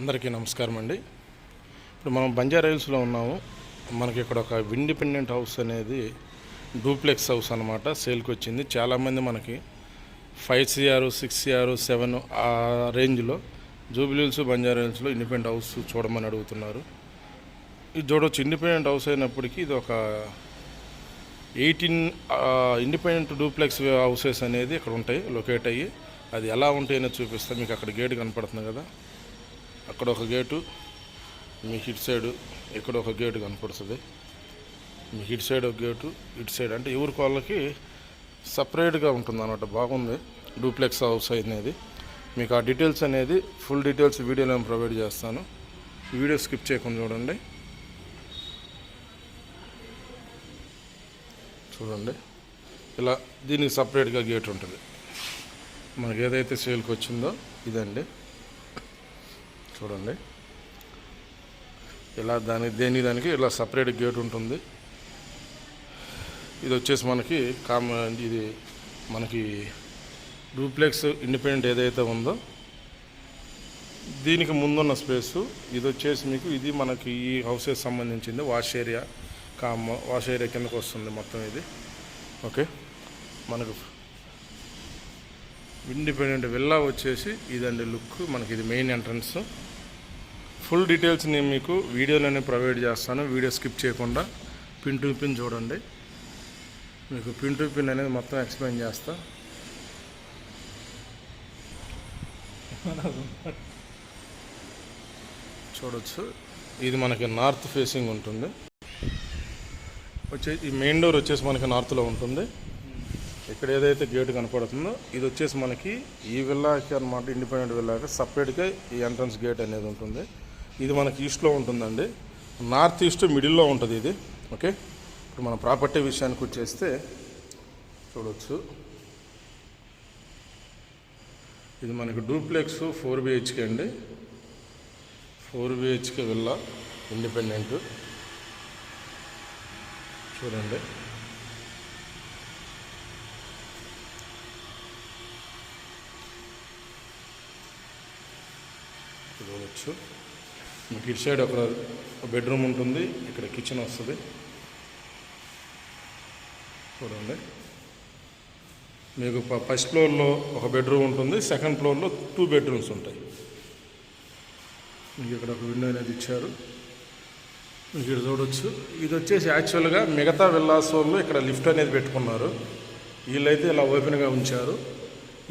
అందరికీ నమస్కారం అండి. ఇప్పుడు మనం బంజారా హిల్స్లో ఉన్నాము. మనకి ఇక్కడ ఒక ఇండిపెండెంట్ హౌస్ అనేది డూప్లెక్స్ హౌస్ అనమాట సేల్కి వచ్చింది. చాలామంది మనకి five CR six CR seven ఆ రేంజ్లో జూబిలీ హిల్స్ బంజారా హిల్స్లో ఇండిపెండెంట్ హౌస్ చూడమని అడుగుతున్నారు. ఇది చూడవచ్చు ఇండిపెండెంట్ హౌస్ అయినప్పటికీ ఇది ఒక ఎయిటీన్ ఇండిపెండెంట్ డూప్లెక్స్ హౌసెస్ అనేది ఇక్కడ ఉంటాయి లొకేట్ అయ్యి. అది ఎలా ఉంటాయనే చూపిస్తే. మీకు అక్కడ గేట్ కనపడుతుంది కదా. అక్కడ ఒక గేటు మీ హిట్ సైడ్ ఇక్కడ ఒక గేటు కనపడుతుంది. మీ హిట్ సైడ్ ఒక గేటు ఇటు సైడ్ అంటే ఎవరికి వాళ్ళకి సపరేట్గా ఉంటుంది అనమాట బాగుంది. డూప్లెక్స్ హౌస్ అనేది. మీకు ఆ డీటెయిల్స్ అనేది ఫుల్ డీటెయిల్స్ వీడియోలో నేను ప్రొవైడ్ చేస్తాను. వీడియో స్కిప్ చేయకుండా చూడండి. చూడండి. ఇలా దీనికి సపరేట్గా గేట్ ఉంటుంది. మనకి ఏదైతే సేల్కి వచ్చిందో ఇదండి. చూడండి. ఇలా దాని దేని దానికి ఇలా సపరేట్ గేట్ ఉంటుంది. ఇది వచ్చేసి మనకి కామ ఇది మనకి డూప్లెక్స్ ఇండిపెండెంట్ ఏదైతే ఉందో దీనికి ముందున్న స్పేసు ఇది వచ్చేసి మీకు ఇది మనకి ఈ హౌసెస్ సంబంధించింది వాష్ ఏరియా కామ వాష్ ఏరియా కిందకు వస్తుంది మొత్తం ఇది. ఓకే మనకు ఇండిపెండెంట్ విల్లా వచ్చేసి ఇదండి లుక్. మనకి ఇది మెయిన్ ఎంట్రన్స్ ఫుల్ డీటెయిల్స్ నేను మీకు వీడియోలోనే ప్రొవైడ్ చేస్తాను. వీడియో స్కిప్ చేయకుండా పిన్ టు పిన్ చూడండి. మీకు పిన్ టు పిన్ అనేది మొత్తం ఎక్స్ప్లెయిన్ చేస్తా. చూడొచ్చు. ఇది మనకి నార్త్ ఫేసింగ్ ఉంటుంది. వచ్చే ఈ మెయిన్ డోర్ వచ్చేసి మనకి నార్త్లో ఉంటుంది. ఇక్కడ ఏదైతే గేట్ కనపడుతుందో ఇది వచ్చేసి మనకి ఈ విల్లాకి అనమాట ఇండిపెండెంట్ విల్లాకి సపరేట్గా ఈ ఎంట్రన్స్ గేట్ అనేది ఉంటుంది. ఇది మనకి ఈస్ట్లో ఉంటుందండి. నార్త్ ఈస్ట్ మిడిల్లో ఉంటుంది ఇది. ఓకే ఇప్పుడు మన ప్రాపర్టీ విషయానికి వచ్చేస్తే చూడవచ్చు ఇది మనకి డూప్లెక్స్ ఫోర్ బిహెచ్కే అండి. ఫోర్ బిహెచ్కే విల్లా ఇండిపెండెంట్ చూడండి. చూడవచ్చు మీకు ఇటు సైడ్ ఒక బెడ్రూమ్ ఉంటుంది ఇక్కడ కిచెన్ వస్తుంది. చూడండి. మీకు ఫస్ట్ ఫ్లోర్లో ఒక బెడ్రూమ్ ఉంటుంది సెకండ్ ఫ్లోర్లో టూ బెడ్రూమ్స్ ఉంటాయి. మీకు ఇక్కడ ఒక విండో అనేది ఇచ్చారు. మీకు ఇక్కడ చూడొచ్చు. ఇది వచ్చేసి యాక్చువల్గా మిగతా విల్లాస్ వాళ్ళు ఇక్కడ లిఫ్ట్ అనేది పెట్టుకున్నారు. వీళ్ళైతే ఇలా ఓపెన్గా ఉంచారు.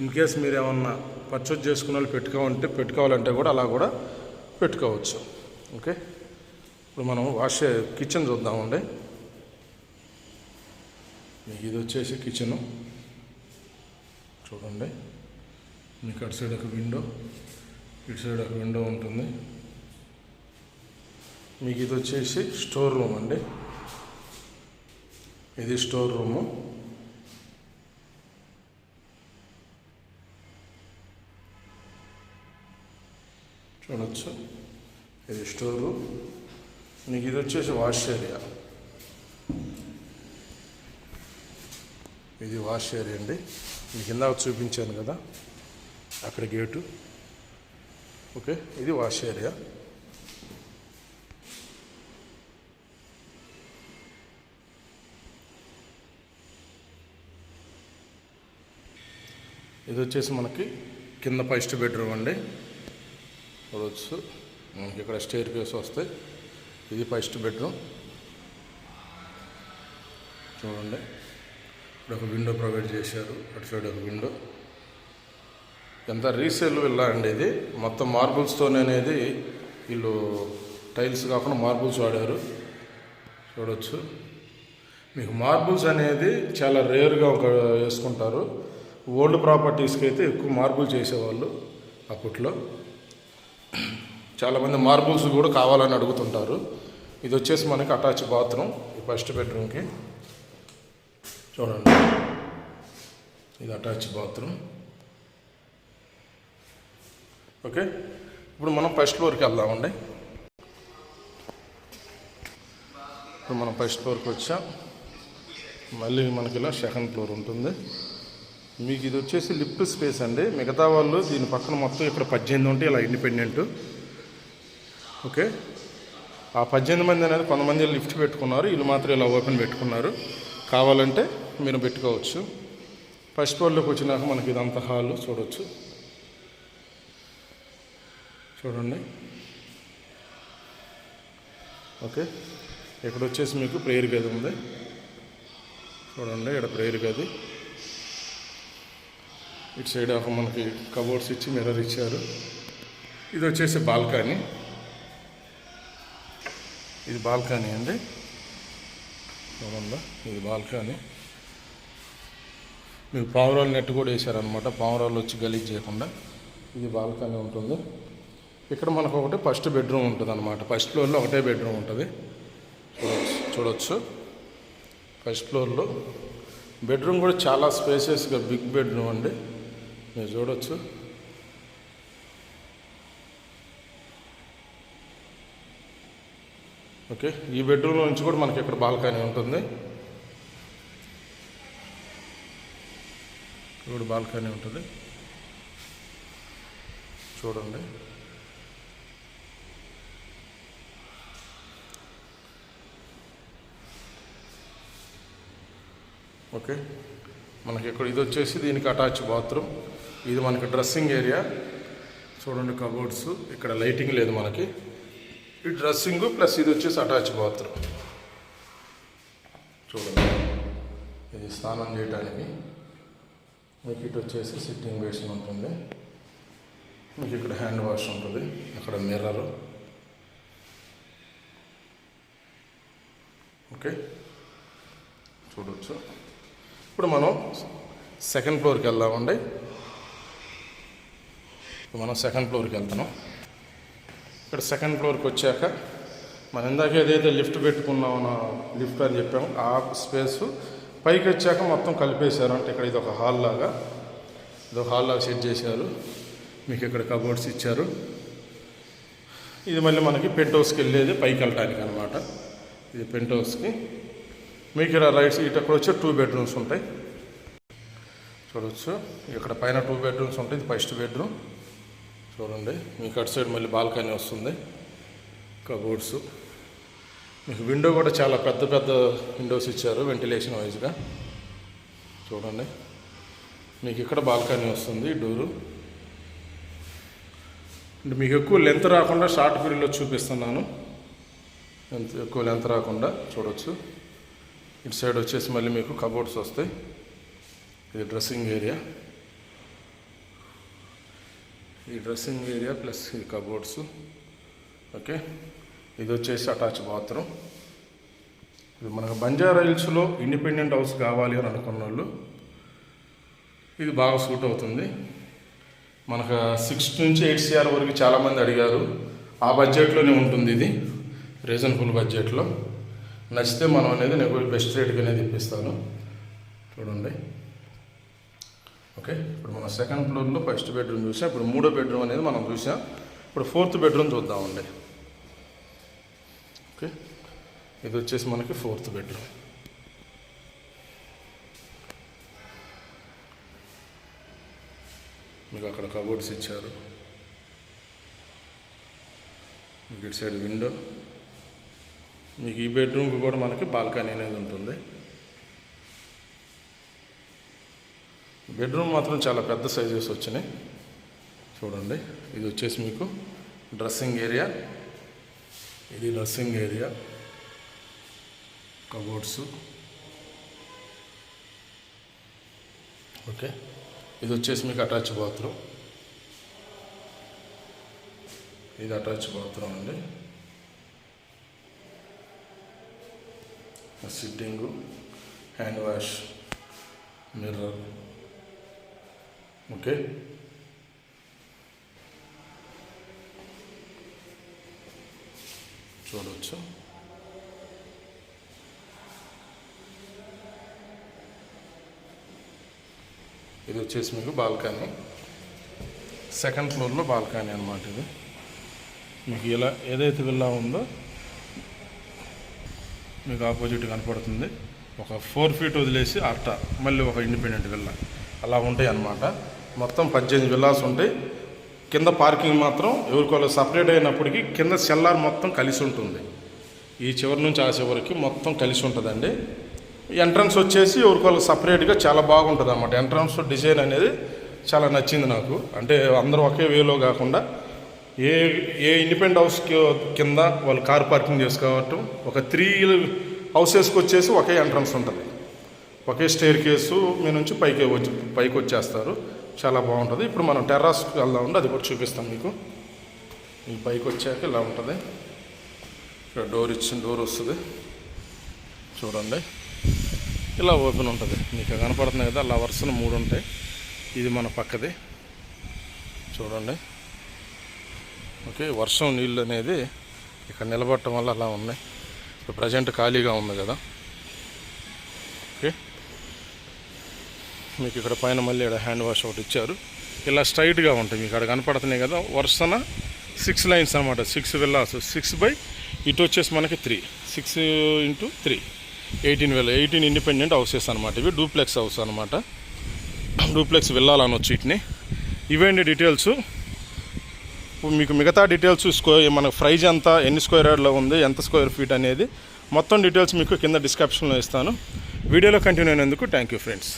ఇన్ కేస్ మీరు ఏమన్నా పర్చేజ్ చేసుకున్న వాళ్ళు పెట్టుకోవాలంటే పెట్టుకోవాలంటే కూడా అలా కూడా పెట్టుకోవచ్చు. ఓకే? ఇప్పుడు మనం వాష్ కిచెన్ చూద్దామండి. మీకు ఇది వచ్చేసి కిచెను. చూడండి. మీకు అటు సైడ్ ఒక విండో ఇటు సైడ్ ఒక విండో ఉంటుంది. మీకు ఇది వచ్చేసి స్టోర్ రూమ్ అండి. ఇది స్టోర్ రూము. చూడొచ్చు. ఇది స్టోర్. రూమ్ మీకు ఇది వచ్చేసి వాష్ ఏరియా. ఇది వాష్ ఏరియా అండి. మీకు ఇందాక చూపించాను కదా. అక్కడ గేటు. ఓకే ఇది వాష్ ఏరియా. ఇది వచ్చేసి మనకి కింద ఫస్ట్ బెడ్రూమ్ అండి. చూడవచ్చు ఇక్కడ స్టేర్ కేస్ వస్తాయి ఇది ఫస్ట్ బెడ్రూమ్. చూడండి. ఇక్కడ ఒక విండో ప్రొవైడ్ చేశారు. అటు సైడ్ ఒక విండో. ఎంత రీసేల్ విల్లా అండి ఇది. మొత్తం మార్బుల్స్తోనే అనేది వీళ్ళు టైల్స్ కాకుండా మార్బుల్స్ వాడారు. చూడవచ్చు మీకు మార్బుల్స్ అనేది చాలా రేర్గా ఒక వేసుకుంటారు. ఓల్డ్ ప్రాపర్టీస్కి అయితే ఎక్కువ మార్బుల్ చేసేవాళ్ళు అప్పట్లో. చాలామంది మార్బుల్స్ కూడా కావాలని అడుగుతుంటారు. ఇది వచ్చేసి మనకి అటాచ్ బాత్రూమ్ ఈ ఫస్ట్ బెడ్రూమ్కి. చూడండి. ఇది అటాచ్ బాత్రూమ్. ఓకే? ఇప్పుడు మనం ఫస్ట్ ఫ్లోర్కి వెళ్దామండి. ఇప్పుడు మనం ఫస్ట్ ఫ్లోర్కి వచ్చాం. మళ్ళీ మనకి ఇలా సెకండ్ ఫ్లోర్ ఉంటుంది. మీకు ఇది వచ్చేసి లిఫ్ట్ స్పేస్ అండి. మిగతా వాళ్ళు దీని పక్కన మొత్తం ఇక్కడ పద్దెనిమిది ఉంటే ఇలా ఇండిపెండెంట్. ఓకే. ఆ పద్దెనిమిది మంది అనేది కొంతమంది లిఫ్ట్ పెట్టుకున్నారు. వీళ్ళు మాత్రం ఇలా ఓపెన్ పెట్టుకున్నారు. కావాలంటే మీరు పెట్టుకోవచ్చు. ఫస్ట్ ఫ్లోర్లోకి వచ్చినాక మనకి ఇదంతా హాల్ చూడవచ్చు చూడండి. ఓకే. ఇక్కడ వచ్చేసి మీకు ప్రేయర్ గది ఉంది. చూడండి ఇక్కడ ప్రేయర్ గది. ఇటు సైడ్ ఒక మనకి కబోర్డ్స్ ఇచ్చి మిర్రర్ ఇచ్చారు. ఇది వచ్చేసి బాల్కనీ. ఇది బాల్కనీ అండి. చూడండి ఇది బాల్కనీ. మీకు పావురాలు నెట్ కూడా వేశారనమాట పావురాలు వచ్చి గలీజ్ చేయకుండా ఇది బాల్కనీ ఉంటుంది. ఇక్కడ మనకు ఒకటి ఫస్ట్ బెడ్రూమ్ ఉంటుంది అనమాట ఫస్ట్ ఫ్లోర్లో ఒకటే బెడ్రూమ్ ఉంటుంది. చూడవచ్చు చూడవచ్చు ఫస్ట్ ఫ్లోర్లో బెడ్రూమ్ కూడా చాలా స్పేసెస్గా బిగ్ బెడ్రూమ్ అండి. మీరు చూడవచ్చు ఓకే ఈ బెడ్రూమ్ నుంచి కూడా మనకి ఇక్కడ బాల్కనీ ఉంటుంది. ఇక్కడ బాల్కనీ ఉంటుంది. చూడండి. ఓకే మనకి ఇక్కడ ఇది వచ్చేసి దీనికి అటాచ్ బాత్రూమ్. ఇది మనకి డ్రెస్సింగ్ ఏరియా. చూడండి కబోర్డ్స్. ఇక్కడ లైటింగ్ లేదు మనకి. ఈ డ్రెస్సింగ్ ప్లస్ ఇది వచ్చేసి అటాచ్ బాత్రూమ్. చూడండి. ఇది స్నానం చేయడానికి మీకు ఇటు వచ్చేసి సిట్టింగ్ బేసిన్ ఉంటుంది. మీకు ఇక్కడ హ్యాండ్ వాష్ ఉంటుంది. అక్కడ మిర్రరు. ఓకే. చూడవచ్చు ఇప్పుడు మనం సెకండ్ ఫ్లోర్కి వెళ్దామండి. ఇప్పుడు మనం సెకండ్ ఫ్లోర్కి వెళ్తున్నాం. ఇక్కడ సెకండ్ ఫ్లోర్కి వచ్చాక మనం ఇందాక ఏదైతే లిఫ్ట్ పెట్టుకున్నామో లిఫ్ట్ అని చెప్పాము ఆ స్పేస్ పైకి వచ్చాక మొత్తం కలిపేశారు. అంటే ఇక్కడ ఇది ఒక హాల్ లాగా. ఇది ఒక హాల్ లాగా సెట్ చేశారు. మీకు ఇక్కడ కబోర్డ్స్ ఇచ్చారు. ఇది మళ్ళీ మనకి పెంట్ హౌస్కి వెళ్ళేది పైకి వెళ్ళటానికి అనమాట ఇది పెంట్ హౌస్కి మీకు ఇక్కడ రైట్స్ ఇటు అక్కడ వచ్చి టూ బెడ్రూమ్స్ ఉంటాయి. చూడవచ్చు ఇక్కడ పైన టూ బెడ్రూమ్స్ ఉంటాయి ఇది ఫస్ట్ బెడ్రూమ్ చూడండి మీకు అటు సైడ్ మళ్ళీ బాల్కనీ వస్తుంది. కబోర్డ్స్. మీకు విండో కూడా చాలా పెద్ద పెద్ద విండోస్ ఇచ్చారు వెంటిలేషన్ వైజ్గా. చూడండి. మీకు ఇక్కడ బాల్కనీ వస్తుంది డోరు. అంటే మీకు ఎక్కువ లెంత్ రాకుండా షార్ట్ పీరియడ్లో చూపిస్తున్నాను. ఎంత ఎక్కువ లెంత్ రాకుండా చూడవచ్చు ఇటు సైడ్ వచ్చేసి మళ్ళీ మీకు కబోర్డ్స్ వస్తాయి. ఇది డ్రెస్సింగ్ ఏరియా. ఈ డ్రెస్సింగ్ ఏరియా ప్లస్ ఈ కబోర్డ్స్. ఓకే? ఇది వచ్చేసి అటాచ్ బాత్రూమ్. ఇది మనకు బంజారా హిల్స్లో ఇండిపెండెంట్ హౌస్ కావాలి అని అనుకున్న వాళ్ళు ఇది బాగా సూట్ అవుతుంది. మనకు సిక్స్ నుంచి ఎయిట్ సిఆర్ వరకు చాలామంది అడిగారు. ఆ బడ్జెట్లోనే ఉంటుంది ఇది. రీజనబుల్ బడ్జెట్లో. నచ్చితే మనం అనేది నేను బెస్ట్ రేట్కి అనేది ఇప్పిస్తాను చూడండి. ఓకే? ఇప్పుడు మనం సెకండ్ ఫ్లోర్లో ఫస్ట్ బెడ్రూమ్ చూసాం. ఇప్పుడు మూడో బెడ్రూమ్ అనేది మనం చూసాం. ఇప్పుడు ఫోర్త్ బెడ్రూమ్ చూద్దామండి. ఓకే? ఇది వచ్చేసి మనకి ఫోర్త్ బెడ్రూమ్ మీకు అక్కడ కబోర్డ్స్ ఇచ్చారు. మీకు ఇటు సైడ్ విండో మీకు ఈ బెడ్రూమ్కి కూడా మనకి బాల్కనీ అనేది ఉంటుంది. బెడ్రూమ్ మాత్రం చాలా పెద్ద సైజెస్ వచ్చినాయి. చూడండి ఇది వచ్చేసి మీకు డ్రెస్సింగ్ ఏరియా. ఇది డ్రెస్సింగ్ ఏరియా. కబోర్డ్స్. ఓకే ఇది వచ్చేసి మీకు అటాచ్ బాత్రూమ్. ఇది అటాచ్ బాత్రూమ్ అండి. Sitting hand wash mirror. Okay చూడవచ్చు ఇది వచ్చేసి మీకు బాల్కనీ. సెకండ్ ఫ్లోర్లో బాల్కనీ అనమాట ఇది. మీకు ఇలా ఏదైతే విల్లా ఉందో మీకు ఆపోజిట్ కనపడుతుంది. ఒక ఫోర్ ఫీట్ వదిలేసి అట్ట మళ్ళీ ఒక ఇండిపెండెంట్ విల్లా అలా ఉంటాయి అన్నమాట మొత్తం పద్దెనిమిది విల్లాస్ ఉంటాయి. కింద పార్కింగ్ మాత్రం ఎవరికోళ్ళు సపరేట్ అయినప్పటికీ కింద సెల్లార్ మొత్తం కలిసి ఉంటుంది. ఈ చివరి నుంచి ఆ చివరికి మొత్తం కలిసి ఉంటుందండి. ఎంట్రన్స్ వచ్చేసి ఎవరికోళ్ళు సపరేట్గా చాలా బాగుంటుంది అన్నమాట ఎంట్రన్స్ డిజైన్ అనేది చాలా నచ్చింది నాకు. అంటే అందరూ ఒకే వేలో కాకుండా ఏ ఏ ఇండిపెండెంట్ హౌస్ కింద వాళ్ళు కార్ పార్కింగ్ చేసుకోవటం ఒక త్రీ హౌసెస్కి వచ్చేసి ఒకే ఎంట్రన్స్ ఉంటుంది. ఒకే స్టేర్ కేసు మీ నుంచి పైకి వచ్చి పైకి వచ్చేస్తారు. చాలా బాగుంటుంది. ఇప్పుడు మనం టెర్రాస్కి వెళ్దామండి అది కూడా చూపిస్తాం మీకు. ఈ పైకి వచ్చాక ఇలా ఉంటుంది. ఇక్కడ డోర్ ఇచ్చిన డోర్ వస్తుంది. చూడండి. ఇలా ఓపెన్ ఉంటుంది. మీకు కనపడుతుంది కదా అలా వరుసన మూడు ఉంటాయి. ఇది మన పక్కది. చూడండి. ఓకే వర్షం నీళ్ళు అనేది ఇక్కడ నిలబడటం వల్ల అలా ఉన్నాయి. ఇప్పుడు ప్రజెంట్ ఖాళీగా ఉంది కదా. మీకు ఇక్కడ పైన మళ్ళీ ఇక్కడ హ్యాండ్ వాష్ ఒకటి ఇచ్చారు. ఇలా స్ట్రైట్గా ఉంటాయి. మీకు అక్కడ కనపడుతున్నాయి కదా వరుసన సిక్స్ లైన్స్ అనమాట సిక్స్ విల్లాస్ సిక్స్ బై ఇటు వచ్చేసి మనకి three six into three eighteen villa eighteen independent houses అనమాట ఇవి. డూప్లెక్స్ హౌస్ అనమాట డూప్లెక్స్ వెళ్ళాలనొచ్చు వీటిని. ఇవేంటి డీటెయిల్స్ మీకు మిగతా డీటెయిల్స్ స్క్వే మన ప్రైజ్ ఎంత ఎన్ని స్క్వేర్ యార్డ్లో ఉంది ఎంత స్క్వేర్ ఫీట్ అనేది మొత్తం డీటెయిల్స్ మీకు కింద డిస్క్రిప్షన్లో ఇస్తాను. వీడియోలో కంటిన్యూ అయినందుకు థ్యాంక్ యూ ఫ్రెండ్స్